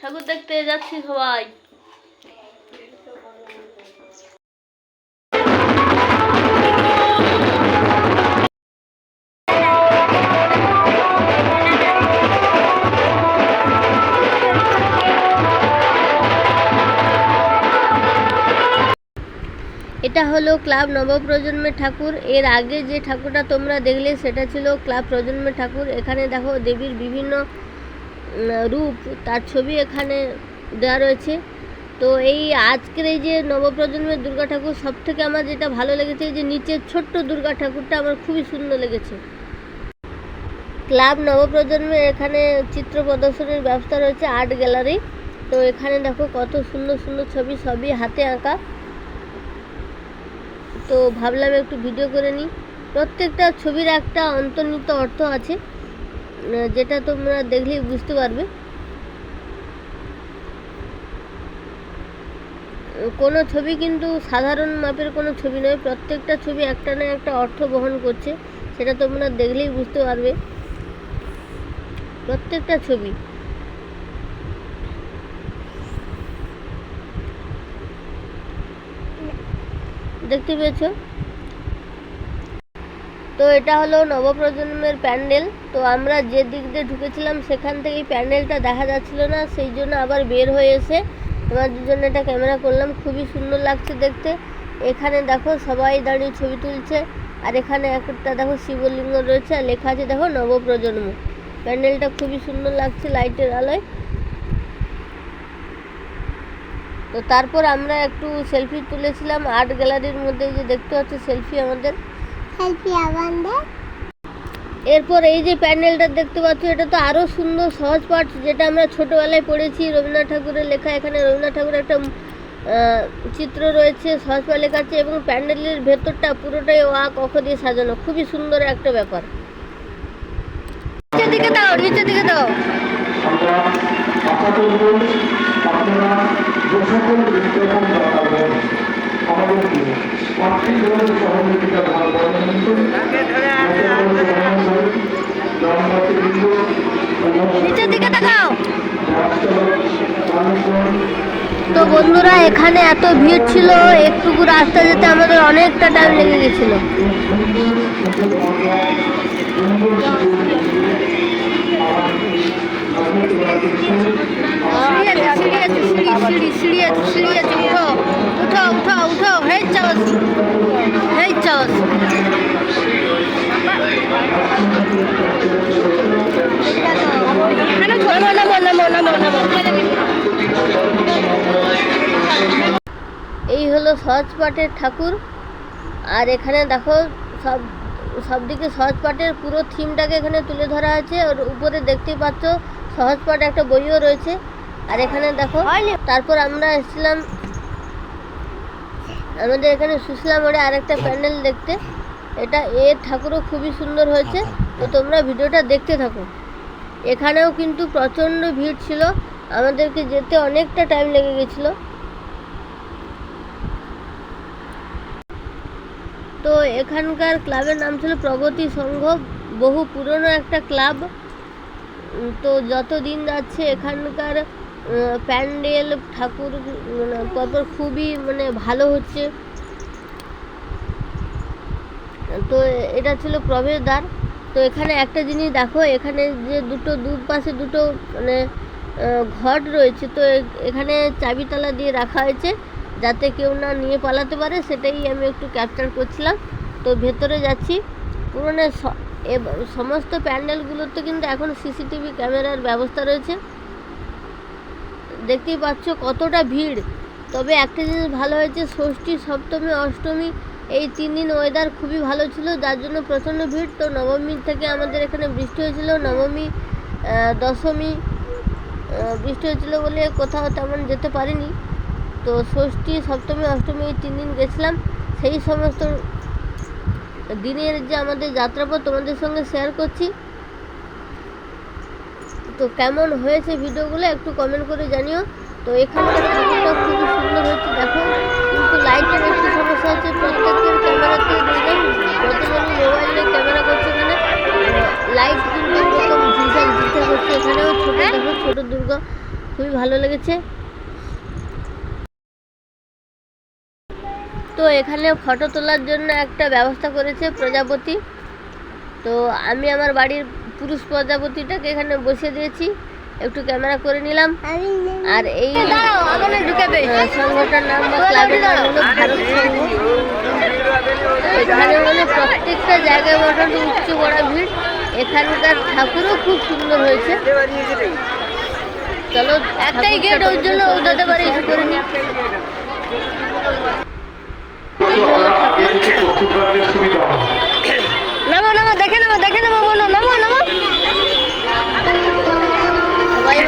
ঠাকুর দেখতে যাচ্ছি সবাই। এটা হলো ক্লাব নবপ্রজন্মের ঠাকুর। এর আগে যে ঠাকুরটা তোমরা দেখলে, সেটা ছিল ক্লাব প্রজন্মের ঠাকুর। এখানে দেখো দেবীর বিভিন্ন রূপ, তার ছবি এখানে দেওয়া রয়েছে। তো এই আজকের এই যে নবপ্রজন্মের দুর্গা ঠাকুর সব থেকে আমার যেটা ভালো লেগেছে যে নিচের ছোট্ট দুর্গা ঠাকুরটা আমার খুবই সুন্দর লেগেছে। ক্লাব নবপ্রজন্মের এখানে চিত্র প্রদর্শনীর ব্যবস্থা রয়েছে, আর্ট গ্যালারি। তো এখানে দেখো কত সুন্দর সুন্দর ছবি, সবই হাতে আঁকা। তো ভাবলাম একটু ভিডিও করে নিই। প্রত্যেকটা ছবির একটা অন্তর্নিহিত অর্থ আছে। যেটা তোমরা দেখলেই বুঝতে পারবে। কোনো ছবি কিন্তু সাধারণ মাপের কোনো ছবি নয়, প্রত্যেকটা ছবি একটা না একটা অর্থ বহন করছে, সেটা তোমরা দেখলেই বুঝতে পারবে। প্রত্যেকটা ছবি। দেখতে পেয়েছ? তো এটা হলো নবপ্রজন্মের প্যান্ডেল। তো আমরা যে দিক দিয়ে ঢুকেছিলাম, সেখান থেকেই প্যান্ডেলটা দেখা যাচ্ছিল না, সেই জন্য আবার বের হয়ে এসে তোমাদের জন্য এটা ক্যামেরা করলাম। খুবই সুন্দর লাগছে দেখতে। এখানে দেখো সবাই দাঁড়িয়ে ছবি তুলছে, আর এখানে একটা দেখো শিবলিঙ্গ রয়েছে, আর লেখা আছে দেখো নবপ্রজন্ম। প্যান্ডেলটা খুবই সুন্দর লাগছে লাইটের আলোয়। তো তারপর আমরা একটু সেলফি তুলেছিলাম, আর্ট গ্যালারির মধ্যে যে দেখতে পাচ্ছ সেলফি আমাদের। এরপর এই যে প্যান্ডেলটা দেখতে পাচ্ছ এটা তো আরও সুন্দর সহজ পাঠ যেটা আমরা ছোটোবেলায় পড়েছি। রবীন্দ্রনাথ ঠাকুরের লেখা এখানে রবীন্দ্রনাথ ঠাকুরের একটা আহ, চিত্র রয়েছে সহজ পাঠ লেখা আছে এবং প্যান্ডেলের ভেতরটা পুরোটাই ওয়া কখ দিয়ে সাজানো। খুবই সুন্দর একটা ব্যাপার। নিচের দিকে দাও নিচের দিকে দাও করব আপনারা নিচের দিকে তাকাও তো বন্ধুরা এখানে এত ভিড় ছিল একটুকু রাস্তা যেতে আমাদের অনেকটা টাইম লেগে গেছিল সিঁড়ি আছে সিঁড়ি আছে সিঁড়ি আছে সিঁড়ি আছে উঠো উঠো উঠো উঠো হেই এই হলো সহজ পাঠের ঠাকুর। আর এখানে দেখো সব সব দিকে সহজ পাঠের পুরো থিমটাকে এখানে তুলে ধরা আছে ওর উপরে দেখতেই পাচ্ছ সহজ পাঠ একটা বইও রয়েছে। আর এখানে দেখো তারপর আমরা এসেছিলাম আমাদের এখানে সুশীলা মোড়ে আরেকটা প্যান্ডেল দেখতে। এটা এর ঠাকুরও খুবই সুন্দর হয়েছে। তো তোমরা ভিডিওটা দেখতে থাকো। এখানেও কিন্তু প্রচণ্ড ভিড় ছিল। আমাদেরকে যেতে অনেকটা টাইম লেগে গেছিল। তো এখানকার ক্লাবের নাম ছিল প্রগতি সংঘ। বহু পুরনো একটা ক্লাব। তো যত দিন যাচ্ছে এখানকার প্যান্ডেল, ঠাকুর মানে পরপর খুবই মানে ভালো হচ্ছে। তো এটা ছিল প্রবেশদ্বার তো এখানে একটা জিনিস দেখো, এখানে যে দুটো দু পাশে দুটো মানে ঘট রয়েছে, তো এখানে চাবিতালা দিয়ে রাখা হয়েছে যাতে কেউ না নিয়ে পালাতে পারে, সেটাই আমি একটু ক্যাপচার করছিলাম। তো ভেতরে যাচ্ছি, পুরনো সমস্ত প্যান্ডেলগুলোতে কিন্তু এখন সিসিটিভি ক্যামেরার ব্যবস্থা রয়েছে। দেখতেই পাচ্ছ কতটা ভিড়। তবে একটা জিনিস ভালো হয়েছে, ষষ্ঠী, সপ্তমী, অষ্টমী, এই তিন দিন ওয়েদার খুবই ভালো ছিল, যার জন্য প্রচণ্ড ভিড়। তো নবমী থেকে আমাদের এখানে বৃষ্টি হয়েছিল, নবমী দশমী বৃষ্টি হয়েছিল বলে কোথাও তেমন যেতে পারিনি। তো ষষ্ঠী, সপ্তমী, অষ্টমী এই তিন দিন গেছিলাম। সেই সমস্ত দিনের যে আমাদের যাত্রাপথ তোমাদের সঙ্গে শেয়ার করছি। তো কেমন হয়েছে ভিডিওগুলো একটু কমেন্ট করে জানিও। তো এখানকার ঠাকুরটা খুবই সুন্দর হচ্ছে দেখো। কিন্তু লাইটের একটু সমস্যা হচ্ছে প্রত্যেকের ক্যামেরাতে দেখবেন যতজনই মোবাইলে ক্যামেরা করছে এখানে। লাইট কিন্তু এরকম ঝিলঝাক ঝিলঝাক হচ্ছে এখানেও। ছোটো দেখো ছোটো ছোট দুর্গা। খুবই ভালো লেগেছে। তো এখানে ফটো তোলার জন্য একটা ব্যবস্থা করেছে প্রজাপতি। তো আমি আমার বাড়ির পুরুষ প্রজাপতিটাকে এখানে বসিয়ে দিয়েছি। একটু ক্যামেরা করে নিলাম। আর এই সংঘটার নাম বা ক্লাবের নাম হলো ভারত সংঘ। এখানে মানে প্রত্যেকটা জায়গায় মোটামুটি উচ্চ বড় ভিড়। এখানকার ঠাকুরও খুব সুন্দর হয়েছে। চলো একটাই গেট ওই জন্য ওঠাতে পারি করে নি। নামো নামো দেখে নামো দেখে নামো।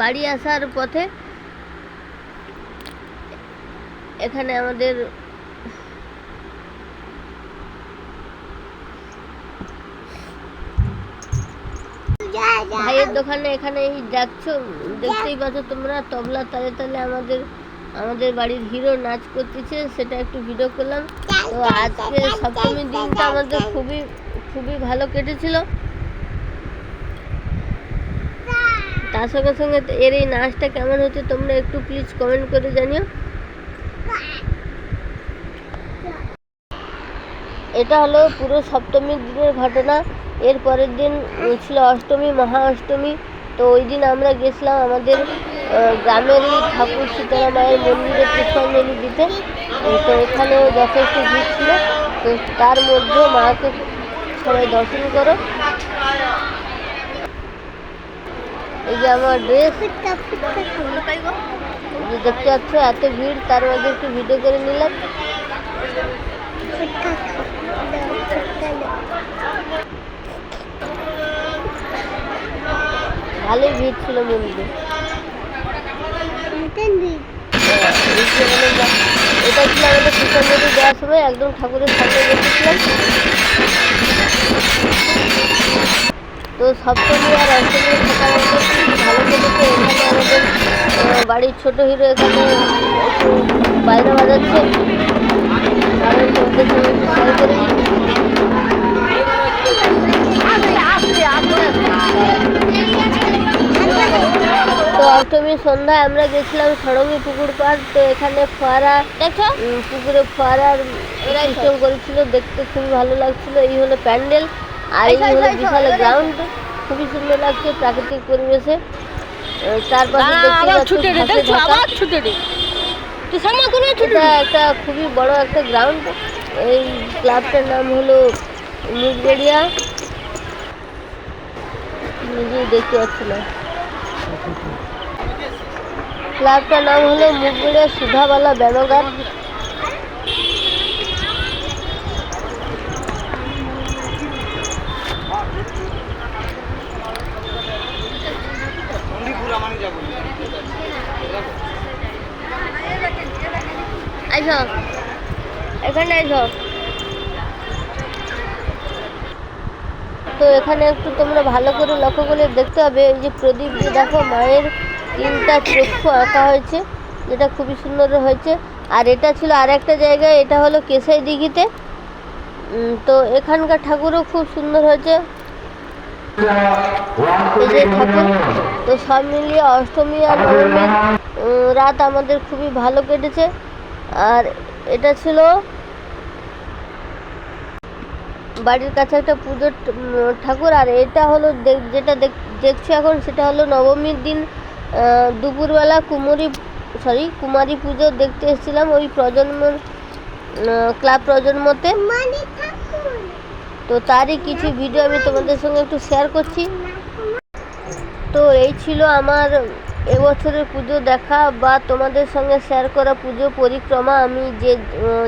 বাড়ি আসার পথে এখানে আমাদের ভাইয়ের দোকানে এখানে যাচ্ছ দেখতেই পাচ্ছ তোমরা, তবলা তালে তালে আমাদের আমাদের বাড়ির হিরো নাচ করতেছে, সেটা একটু ভিডিও করলাম। তো আজকে সপ্তমীর দিনটা আমাদের খুবই খুবই ভালো কেটেছিল। তার সঙ্গে সঙ্গে এর এই নাচটা কেমন হচ্ছে তোমরা একটু প্লিজ কমেন্ট করে জানিও। এটা হলো পুরো সপ্তমীর দিনের ঘটনা। এর পরের দিন ছিল অষ্টমী, মহা অষ্টমী। তো ওই দিন আমরা গেছিলাম আমাদের গ্রামেরই ঠাকুর শীতলা মায়ের মন্দিরে পুষ্পাঞ্জলি দিতে। তো এখানেও যথেষ্ট ভিড় ছিল। তো তার মধ্যেও মাকে সবাই দর্শন করো। এই যে আমার ড্রেস দেখতে পাচ্ছ, এত ভিড়, তার মধ্যে একটু ভিডিও করে নিলাম। ভালোই ভিড় ছিল মন্দিরে। মানে এটা ছিল আমাদের পুষ্পাঞ্জলি দেওয়ার সময়, একদম ঠাকুরের সামনে বসেছিলাম। তো সপ্তমী আর অষ্টমী থাকা আমাদের ভালো কেটেছে এখানে আমাদের বাড়ির ছোটো হিরো এখানে বাইরে বাজাচ্ছে। সঙ্গে করে তো অষ্টমীর সন্ধ্যায় আমরা গেছিলাম সরঙ্গী পুকুর পাড়। তো এখানে ফোয়ারা পুকুরে ফোয়ারার করেছিল। দেখতে খুবই ভালো লাগছিল। এই হলো প্যান্ডেল। আর এই হলো বিশাল গ্রাউন্ড খুবই সুন্দর লাগছে প্রাকৃতিক পরিবেশে। এটা একটা খুবই বড় একটা গ্রাউন্ড এই ক্লাবটার নাম হলো মুগবেড়িয়া। নিজেই দেখতে পাচ্ছি না। ক্লাবটার নাম হলো মুগবেড়িয়া সুধাবালা ব্যানগার আইস এখানে আইস তো এখানে একটু তোমরা ভালো করে লক্ষ্য করে দেখতে হবে, এই যে প্রদীপ যে দেখো মায়ের তিনটা চক্ষু আঁকা হয়েছে, যেটা খুবই সুন্দর হয়েছে। আর এটা ছিল আর একটা জায়গায় এটা হলো কেশাই দিঘিতে। তো এখানকার ঠাকুরও খুব সুন্দর হয়েছে। এই যে ঠাকুর, তো সব মিলিয়ে অষ্টমী আর রাত আমাদের খুবই ভালো কেটেছে। আর এটা ছিল বাড়ির কাছে একটা পুজোর ঠাকুর, আর এটা হলো যেটা দেখ- দেখছ এখন সেটা হলো নবমীর দিন দুপুরবেলা কুমোরি, সরি, কুমারী পুজো দেখতে এসেছিলাম ওই প্রজন্মের ক্লাব প্রজন্মতে। তো তারই কিছু ভিডিও আমি তোমাদের সঙ্গে একটু শেয়ার করছি। তো এই ছিল আমার এবছরের পুজো দেখা বা তোমাদের সঙ্গে শেয়ার করা পুজো পরিক্রমা আমি যে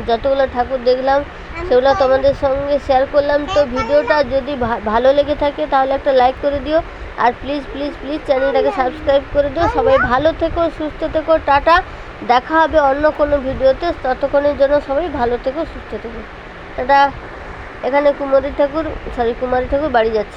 যতগুলো ঠাকুর দেখলাম সেগুলো তোমাদের সঙ্গে শেয়ার করলাম। তো ভিডিওটা যদি ভালো লেগে থাকে তাহলে একটা লাইক করে দিও। আর প্লিজ প্লিজ প্লিজ চ্যানেলটাকে সাবস্ক্রাইব করে দিও। সবাই ভালো থেকো সুস্থ থেকো টাটা। দেখা হবে অন্য কোনো ভিডিওতে। ততক্ষণের জন্য সবাই ভালো থেকো সুস্থ থেকো। টাটা। এখানে কুমারী ঠাকুর সরি কুমারী ঠাকুর বাড়ি যাচ্ছে।